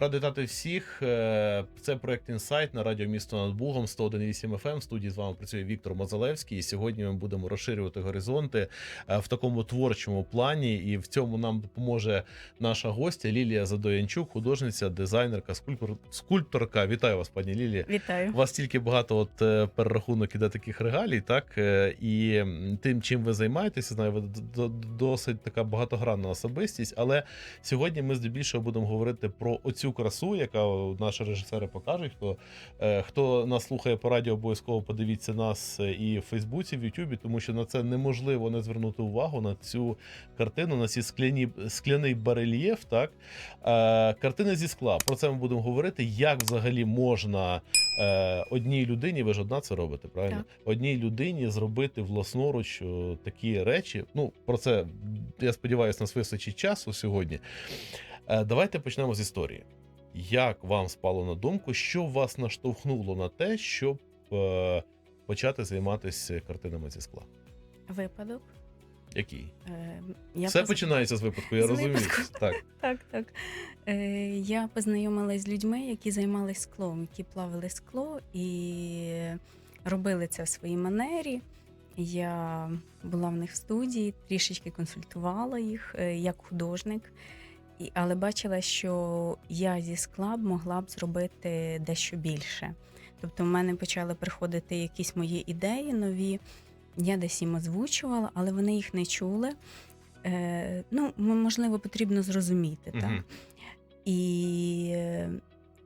Радий вітати всіх. Е, Це проект інсайт на радіо місто над Бугом 101,8 FM. В студії з вами працює Віктор Мозалевський. І сьогодні ми будемо розширювати горизонти е, в такому творчому плані. І в цьому нам допоможе наша гостя Лілія Задоянчук, художниця, дизайнерка, скульптор, скульпторка. Вітаю вас, пані Лілія. Вітаю. У вас тільки багато от е, перерахунок іде таких регалій, так і тим, чим ви займаєтеся, знаю, ви досить така багатогранна особистість. Але сьогодні ми здебільшого будемо говорити про оцю красу, яка наші режисери покажуть. Хто, е, хто нас слухає по радіо, обов'язково подивіться нас е, і в Фейсбуці, в Ютубі, тому що на це неможливо не звернути увагу на цю картину, на ці скляні скляний барельєф. Так е, картина зі скла. Про це ми будемо говорити. Як взагалі можна е, одній людині, ви ж одна це робите, правильно? Так. Одній людині зробити власноруч такі речі. Ну про це я сподіваюся, нас вистачить часу сьогодні. Е, давайте почнемо з історії. Як вам спало на думку, що вас наштовхнуло на те, щоб е, почати займатися картинами зі скла? Випадок. Який? Е, я Все поз- починається з випадку, я З розумію. випадку. Так. Так, так. Е, я познайомилась з людьми, які займалися склом, які плавили скло і робили це в своїй манері. Я була в них в студії, трішечки консультувала їх е, як художник, але бачила, що я зі скла б могла б зробити дещо більше. Тобто, в мене почали приходити якісь мої ідеї нові. Я десь їм озвучувала, але вони їх не чули. Е, ну, можливо, потрібно зрозуміти. Так? Мгм. І,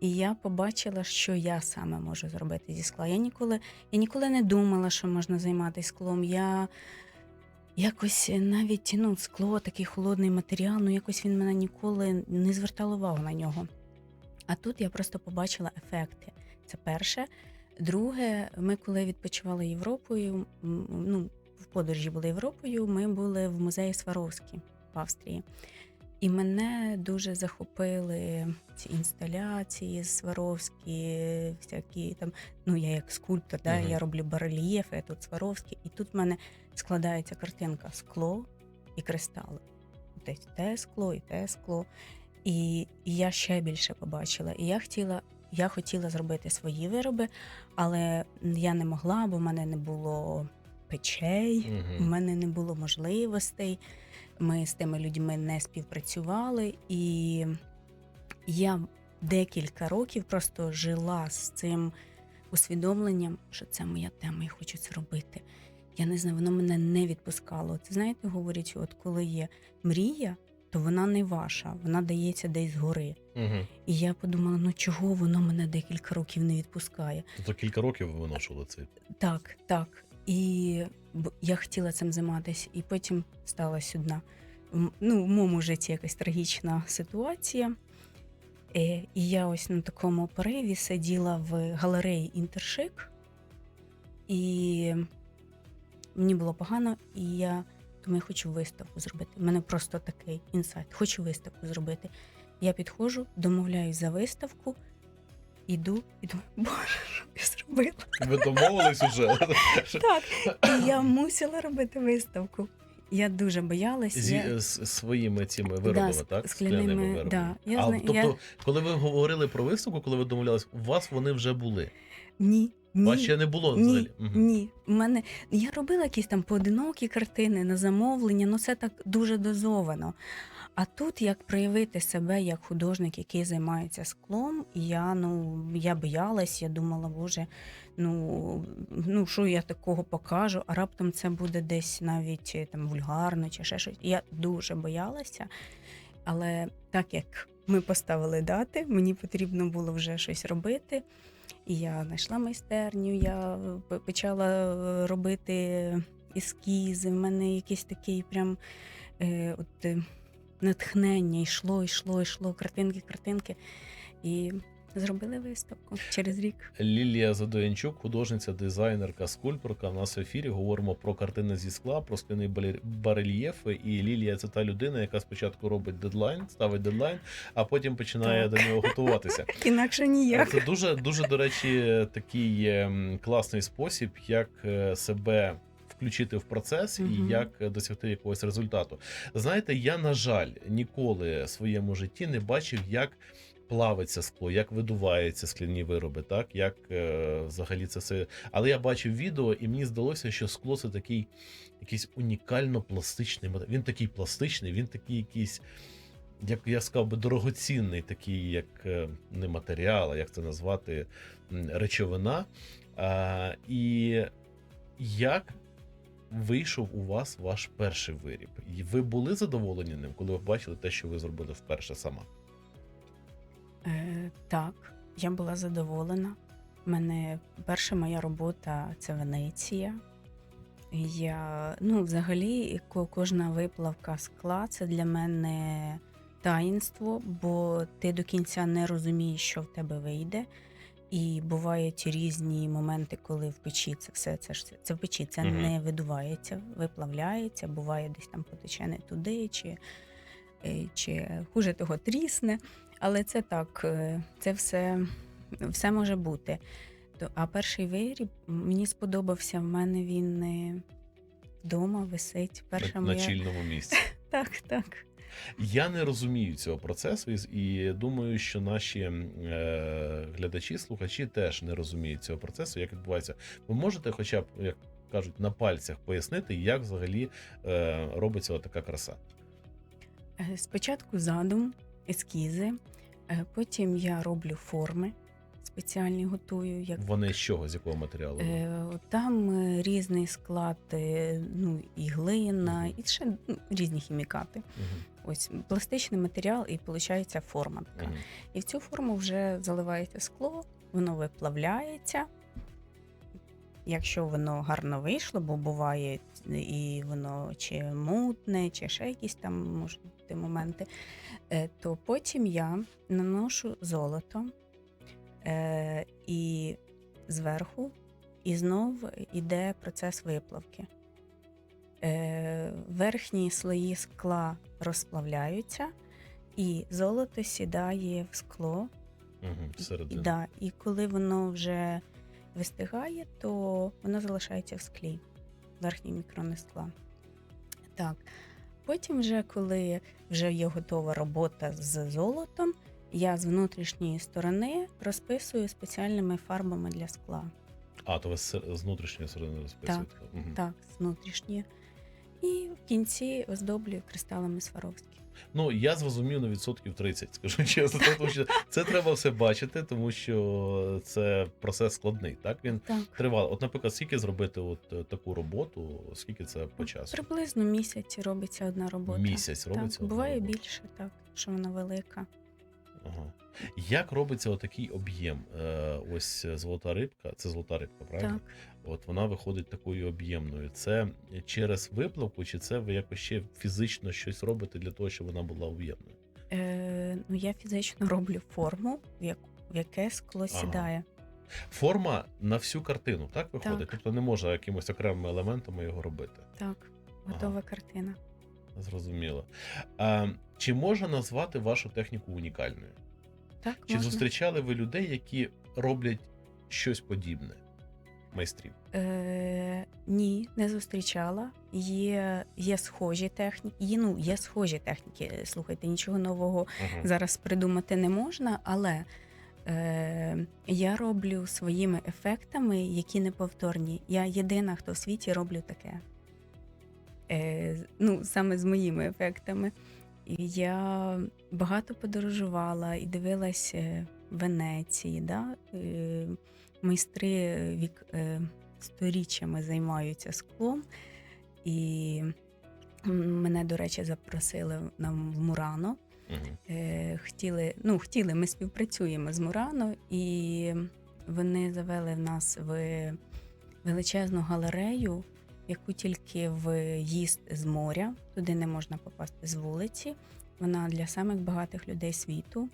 і я побачила, що я саме можу зробити зі скла. Я ніколи, я ніколи не думала, що можна займатися склом. Я якось навіть ну, скло, такий холодний матеріал, ну якось він мене ніколи не звертала увагу на нього. А тут я просто побачила ефекти. Це перше. Друге, ми коли відпочивали Європою, ну, в подорожі були Європою, ми були в музеї Сваровський в Австрії. І мене дуже захопили ці інсталяції Сваровські, всякі там. Ну, я як скульптор, да, Мгм. я роблю барельєфи, а тут Сваровський. І тут в мене складається картинка скло і кристали. Десь те скло і те скло. І, і я ще більше побачила. І я хотіла, я хотіла зробити свої вироби, але я не могла, бо в мене не було печей. У Мгм. мене не було можливостей. Ми з тими людьми не співпрацювали, і я декілька років просто жила з цим усвідомленням, що це моя тема, я хочу це робити. Я не знаю, воно мене не відпускало. Це знаєте, говорять, от коли є мрія, то вона не ваша, вона дається десь згори. Мгм. І я подумала, ну чого воно мене декілька років не відпускає. Тобто кілька років ви виношували цей. Так, так. І я хотіла цим займатися, і потім сталася одна ну, в моєму житті якась трагічна ситуація. Е, І я ось на такому пориві сиділа в галереї Інтершик, і мені було погано, і я думаю, я хочу виставку зробити. У мене просто такий інсайт. Хочу виставку зробити. Я підходжу, домовляюсь за виставку, іду і думаю, боже, що я зробила? Ви домовились уже? Так, і я мусила робити виставку. Я дуже боялась. Зі я... з своїми цими виробами, з- так? скляними, виробами. да. Я а зна- тобто, я- коли ви говорили про виставку, коли ви домовлялись, у вас вони вже були. Ні, У вас ще не було ні, взагалі. Мгм. ні. У мене я робила якісь там поодинокі картини на замовлення, ну це так дуже дозовано. А тут як проявити себе як художник, який займається склом, я ну я боялась, я думала, боже, ну, ну що я такого покажу, а раптом це буде десь навіть е, там вульгарно чи ще щось. Я дуже боялася. Але так як ми поставили дати, мені потрібно було вже щось робити. І я знайшла майстерню, я почала е, робити ескізи. В мене якийсь такий прям е, от, е, натхнення йшло, йшло, йшло, картинки, картинки. І зробили виставку через рік. Лілія Задоянчук, художниця, дизайнерка, скульпторка. У нас в ефірі говоримо про картини зі скла, про скляні барельєфи. І Лілія це та людина, яка спочатку робить дедлайн, ставить дедлайн, а потім починає Так. до нього готуватися. Інакше ніяк. Це дуже, дуже, до речі, такий ем, класний спосіб, як е, себе включити в процес і Мгм. як е, досягти якогось результату. Знаєте, я, на жаль, ніколи в своєму житті не бачив, як плавиться скло, як видувається скляні вироби, так як е, взагалі це все. Але я бачив відео, і мені здалося, що скло це такий якийсь унікально пластичний. Він такий пластичний, він такий якийсь, як я сказав би, дорогоцінний, такий, як е, не матеріал, а як це назвати, речовина. А, і як вийшов у вас ваш перший виріб? І ви були задоволені ним, коли ви бачили те, що ви зробили вперше сама? Е, так, я була задоволена. У мене перша моя робота це Венеція. Я, ну, взагалі, кожна виплавка скла це для мене таїнство, бо ти до кінця не розумієш, що в тебе вийде. І бувають різні моменти, коли в печі це все це ж це в печі це Мгм. не видувається, виплавляється, буває десь там потече не туди, чи, е, чи хуже того трісне. Але це так, е, це все, все може бути. А перший виріб мені сподобався. В мене він е, вдома висить. Перша на, на чільному місці. Так, так. Я не розумію цього процесу, і- і думаю, що наші е, глядачі, слухачі теж не розуміють цього процесу, як відбувається. Ви можете, хоча б, як кажуть, на пальцях пояснити, як взагалі е, робиться така краса. Е, Спочатку задум, ескізи, е, потім я роблю форми спеціальні готую. Як Вони з чого, з якого матеріалу? Е, Там е, різний склад, ну і глина, Мгм. і ще ну, різні хімікати. Мгм, Ось пластичний матеріал, і виходить форма така. мгм. І в цю форму вже заливається скло, воно виплавляється. Якщо воно гарно вийшло, бо буває і воно чи мутне, чи ще якісь там можуть бути моменти, е, то потім я наношу золото е, і зверху, і знов іде процес виплавки. Е, Верхні слої скла розплавляються, і золото сідає в скло. Всередину. да, і коли воно вже вистигає, то воно залишається в склі, верхні мікрони скла. Так. Потім, вже, коли вже є готова робота з золотом, я з внутрішньої сторони розписую спеціальними фарбами для скла. А, то ви з внутрішньої сторони розписуєте. Мгм. Так, з внутрішньої. І в кінці оздоблюю кристалами Сваровські. Ну, я зрозумів на відсотків 30, скажу чесно, тому що це треба все бачити, тому що це процес складний. Так він Так. тривалий. От, наприклад, скільки зробити от е, таку роботу, скільки це по часу? Приблизно місяць робиться одна робота. Місяць робиться. Так, одна буває робота. більше, так, що вона велика. Ага. Як робиться отакий об'єм? Е, ось золота рибка, це золота рибка, правильно? Так. От вона виходить такою об'ємною. Це через виплавку, чи це ви якось ще фізично щось робите для того, щоб вона була об'ємною? Е, ну, я фізично роблю форму, в, як, в яке скло сідає. Форма на всю картину, так виходить? Так. Тобто не можна якимось окремими елементами його робити. Так, готова картина. Зрозуміло. А, чи можна назвати вашу техніку унікальною? Так, Чи можна. зустрічали ви людей, які роблять щось подібне? Майстрів? Е, ні, не зустрічала. Є, є схожі техніки. Є, ну, є схожі техніки. Слухайте, нічого нового Ага. зараз придумати не можна, але е, я роблю своїми ефектами, які неповторні. Я єдина, хто в світі роблю таке. Е, ну, саме з моїми ефектами. І я багато подорожувала і дивилась Венеції. Да? Е, майстри вік е, сторіччями займаються склом. І мене, до речі, запросили на в Мурано. Е, хотіли, ну, хотіли, ми співпрацюємо з Мурано, і вони завели в нас в величезну галерею, яку тільки в'їзд з моря, туди не можна попасти з вулиці. Вона для самих багатих людей світу.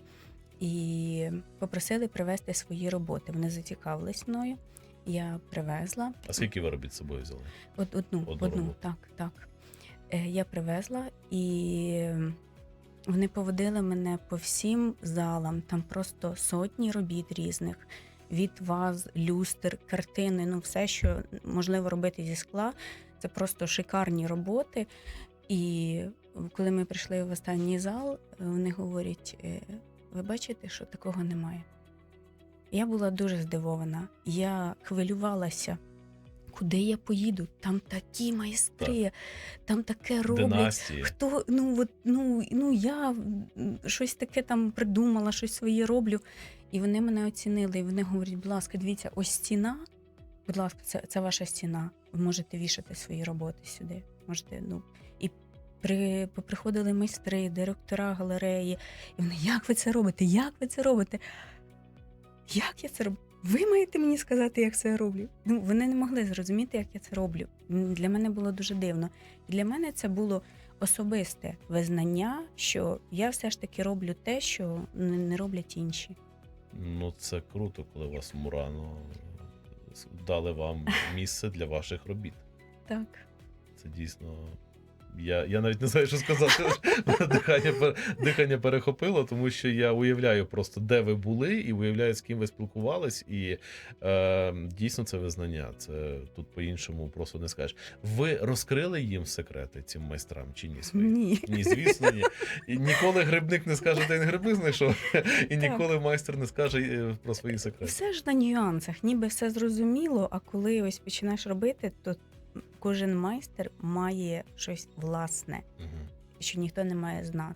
І попросили привезти свої роботи. Вони зацікавились мною. Я привезла. А скільки ви робіт з собою взяли? Од, одну, Одну одну, так, так. Е, я привезла, і вони поводили мене по всім залам. Там просто сотні робіт різних. Від ваз, люстр, картини, ну все, що можливо робити зі скла. Це просто шикарні роботи. І коли ми прийшли в останній зал, вони говорять: е, ви бачите, що такого немає. Я була дуже здивована. Я хвилювалася, куди я поїду. Там такі майстри, там таке роблять. Хто ну от ну, ну я щось таке там придумала, щось своє роблю. І вони мене оцінили. І вони говорять, будь ласка, дивіться, ось стіна. Будь ласка, це, це ваша стіна. Ви можете вішати свої роботи сюди. Можете, ну і при приходили майстри, директора галереї. І вони, як ви це робите? Як ви це робите? Як я це роблю? Ви маєте мені сказати, як це я роблю? Ну, вони не могли зрозуміти, як я це роблю. Для мене було дуже дивно. І для мене це було особисте визнання, що я все ж таки роблю те, що не роблять інші. Ну, це круто, коли вас Мурано дали вам місце для ваших робіт. Так. Це дійсно. Я, я навіть не знаю, що сказати. Дихання, дихання перехопило, тому що я уявляю просто, де ви були, і уявляю, з ким ви спілкувались, і е, дійсно це визнання. Це тут по-іншому просто не скажеш. Ви розкрили їм секрети цим майстрам чи ні свої? Ні. Ні, звісно, ні. І ніколи грибник не скаже, де він гриби знайшов, і ніколи майстер не скаже е, про свої секрети. Все ж на нюансах, ніби все зрозуміло, а коли ось починаєш робити, то кожен майстер має щось власне, Мгм. що ніхто не має знати.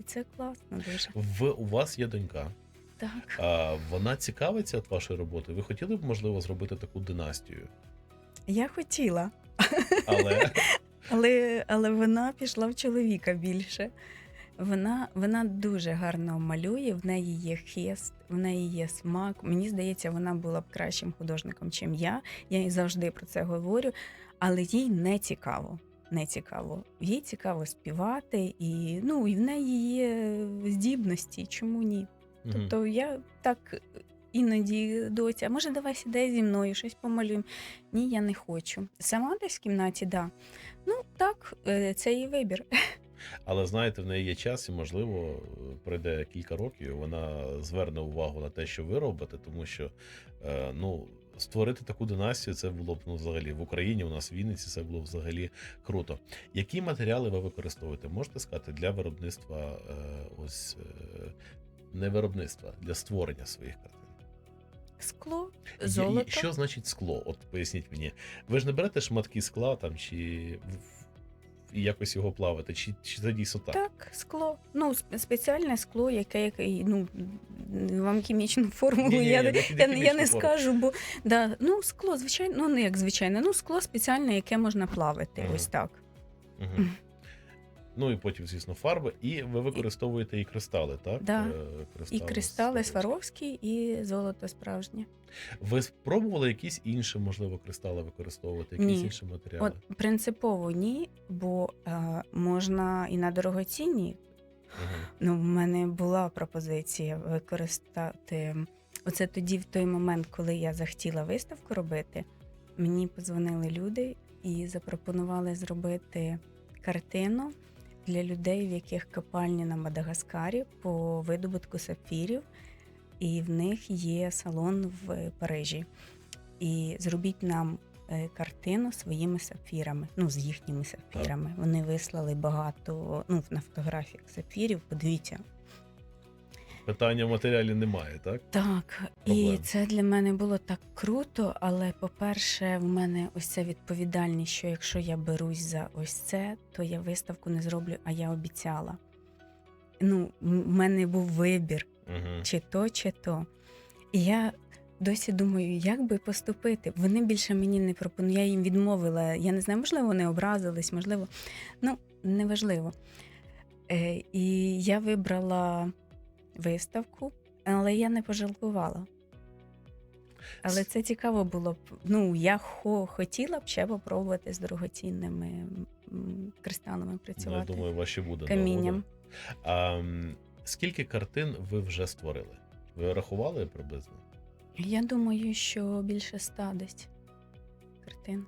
І це класно дуже. В, у вас є донька. Так. А вона цікавиться от вашою роботою. Ви хотіли б, можливо, зробити таку династію, Я хотіла, але але, але вона пішла в чоловіка більше. Вона, вона дуже гарно малює, в неї є хист, в неї є смак. Мені здається, вона була б кращим художником, чим я. Я їй завжди про це говорю, але їй не цікаво. Не цікаво. Їй цікаво співати, і ну і в неї є здібності. Чому ні? Мгм. Тобто я так іноді доця, а може, давай сідай зі мною, щось помалюємо. Ні, я не хочу. Сама десь в кімнаті, да. Ну так, е, це її вибір. але знаєте, в неї є час, і можливо пройде кілька років. і Вона зверне увагу на те, що ви робите, тому що е, ну. Створити таку династію це було б ну взагалі в Україні. У нас в Вінниці це було б взагалі круто. Які матеріали ви використовуєте? Можете сказати для виробництва е, ось е, не виробництва для створення своїх картин? Скло, золото. І. Що значить скло? От поясніть мені. Ви ж не берете шматки скла там чи в- і якось його плавити? чи, чи це дійсно так? Так, скло. Ну, спеціальне скло, яке, яке ну, вам хімічну формулу Ні-ні-ні, я, не- не я, я не скажу, бо да, ну, скло, звичайно, ну не як звичайне, ну скло спеціальне, яке можна плавити. Угу. Ось так. Мгм. Ну і потім, звісно, фарби. І ви використовуєте і кристали, так? Да. Е, І кристали Сваровські. І золото справжнє. Ви спробували якісь інші, можливо, кристали використовувати, якісь Ні. інші матеріали? От принципово ні, бо е, можна і на дорогоцінні. Мгм. Ну, в мене була пропозиція використати. Оце тоді, в той момент, коли я захотіла виставку робити, мені подзвонили люди і запропонували зробити картину для людей, в яких копальні на Мадагаскарі по видобутку сапфірів, і в них є салон в Парижі. І зробіть нам е, картину своїми сапфірами, ну з їхніми сапфірами. Вони вислали багато ну, на фотографіях сапфірів. Подивіться. Питання в матеріалі немає, так? Так, і це для мене було так круто. Але, по-перше, в мене ось ця відповідальність, що якщо я берусь за ось це, то я виставку не зроблю, а я обіцяла. Ну, в мене був вибір Угу. чи то, чи то. І я досі думаю, як би поступити. Вони більше мені не пропонують. Я їм відмовила. Я не знаю, можливо, вони образились, можливо, ну, неважливо. Е, і я вибрала виставку, але я не пожалкувала. Але це цікаво було б. Ну, я хо- хотіла б ще попробувати з дорогоцінними кристалами Ну, я працювати. думаю, у вас ще буде камінням. А скільки картин ви вже створили? Ви рахували приблизно? Я думаю, що більше ста десь картин.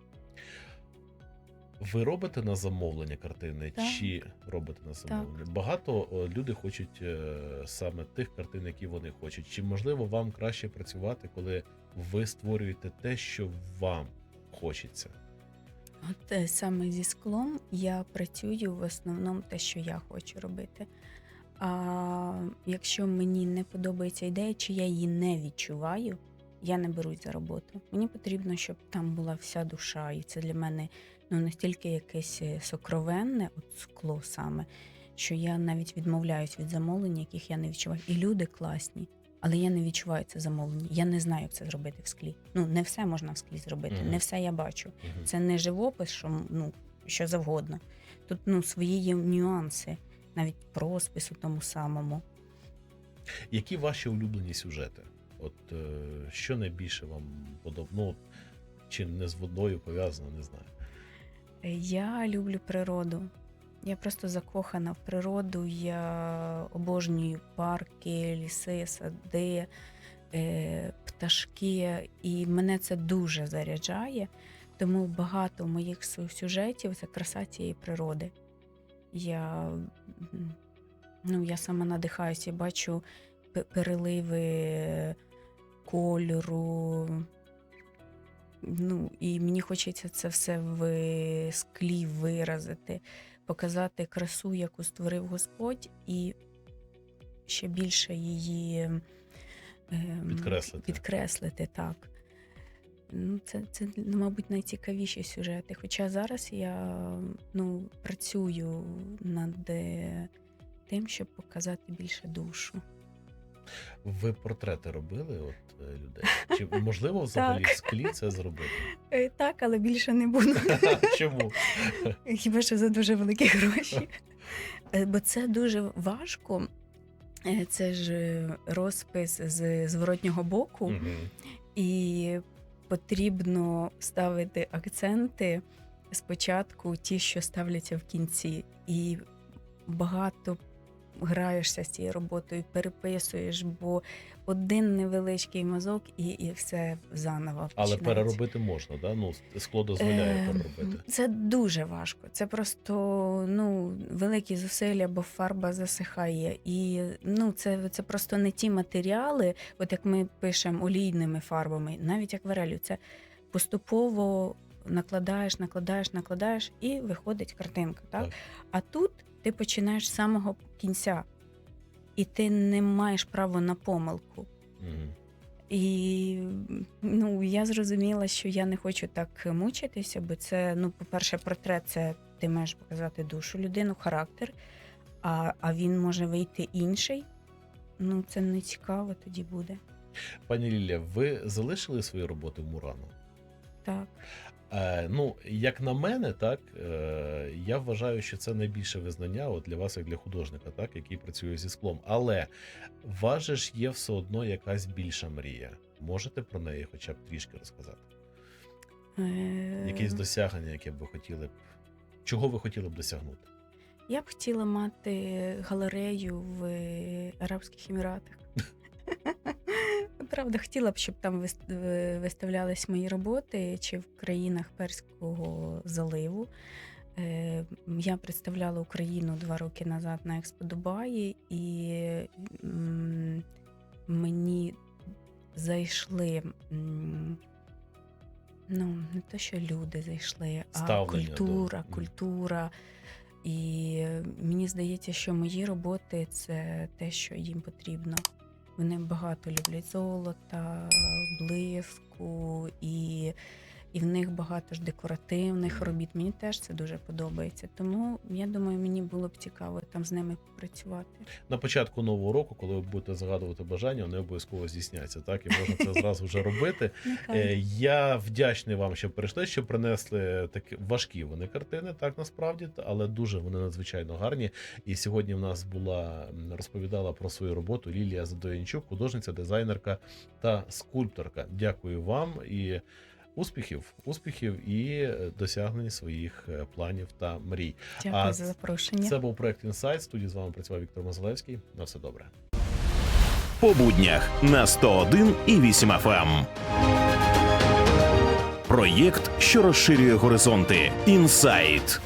Ви робите на замовлення картини, Так. чи робите на замовлення? Багато о, люди хочуть е, саме тих картин, які вони хочуть. Чи можливо вам краще працювати, коли ви створюєте те, що вам хочеться? От е, саме зі склом я працюю в основному те, що я хочу робити. А якщо мені не подобається ідея, чи я її не відчуваю, я не берусь за роботу. Мені потрібно, щоб там була вся душа, і це для мене ну настільки якесь е, сокровенне, от скло саме, що я навіть відмовляюсь від замовлень, яких я не відчуваю. І люди класні, але я не відчуваю це замовлення. Я не знаю, як це зробити в склі. Ну не все можна в склі зробити, Мгм. не все я бачу. Мгм. Це не живопис, що ну що завгодно. Тут ну свої є нюанси, навіть по розпису тому самому. Які ваші улюблені сюжети? От е, що найбільше вам подобається? Ну, чи не з водою пов'язано, не знаю. Я люблю природу. Я просто закохана в природу. Я обожнюю парки, ліси, сади, е, пташки, і мене це дуже заряджає. Тому багато моїх сю- сюжетів це краса цієї природи. Я, ну, я сама надихаюся, бачу переливи кольору. Ну, і мені хочеться це все в склі виразити, показати красу, яку створив Господь, і ще більше її ем, Підкреслити. підкреслити так. Ну, це, це, ну, мабуть, найцікавіші сюжети. Хоча зараз я ну, працюю над е, тим, щоб показати більше душу. Ви портрети робили от е, людей? Чи можливо взагалі в склі це зробити? Е, Так, але більше не буду. Чому? Хіба що за дуже великі гроші. Е, Бо це дуже важко. Це ж розпис з зворотнього боку, і потрібно ставити акценти спочатку, ті, що ставляться в кінці. І багато граєшся з цією роботою, переписуєш, бо один невеличкий мазок і, і все заново. Але переробити можна, да? Ну, скло дозволяє Е, переробити. Це дуже важко. Це просто ну, великі зусилля, бо фарба засихає. І ну, це, це просто не ті матеріали, от як ми пишемо олійними фарбами, навіть акварелью, це поступово накладаєш, накладаєш, накладаєш, і виходить картинка. Так? Так. А тут ти починаєш з самого кінця, і ти не маєш права на помилку. І ну, я зрозуміла, що я не хочу так мучитися, бо це, ну, по-перше, портрет це ти маєш показати душу людину, характер, а, а він може вийти інший. Ну, це не цікаво тоді буде. Пані Лілія, ви залишили свої роботи в Мурану? Так. Е, ну, як на мене, так е, я вважаю, що це найбільше визнання от для вас, як для художника, так, який працює зі склом. Але же ж є все одно якась більша мрія. Можете про неї хоча б трішки розказати? Е, Якісь досягнення, яке б ви хотіли б. Чого ви хотіли б досягнути? Я б хотіла мати галерею в Арабських Еміратах. Правда, хотіла б, щоб там виставлялись мої роботи чи в країнах Перського заливу. Е, Я представляла Україну два роки назад на Експо Дубаї, і мені зайшли. Ну, не те, що люди зайшли, а Ставлення культура, Мгм. культура. І мені здається, що мої роботи це те, що їм потрібно. Вони багато люблять золота, блиску, і, і в них багато ж декоративних робіт. Мені теж це дуже подобається. Тому я думаю, мені було б цікаво там з ними працювати. На початку нового року, коли ви будете загадувати бажання, вони обов'язково здійсняться, так? І можна це зразу вже робити. Е, Я вдячний вам, що прийшли, що принесли такі важкі вони картини, так насправді, але дуже вони надзвичайно гарні. І сьогодні в нас була розповідала про свою роботу Лілія Задоянчук, художниця, дизайнерка та скульпторка. Дякую вам і успіхів, успіхів і досягнення досягнень своїх е, планів та мрій. Дякую а за запрошення. Це був проект Інсайт. Студії з вами працював Віктор Мазалевський. На все добре. по буднях на 101 і 8 FM. Проєкт, що розширює горизонти. Інсайт.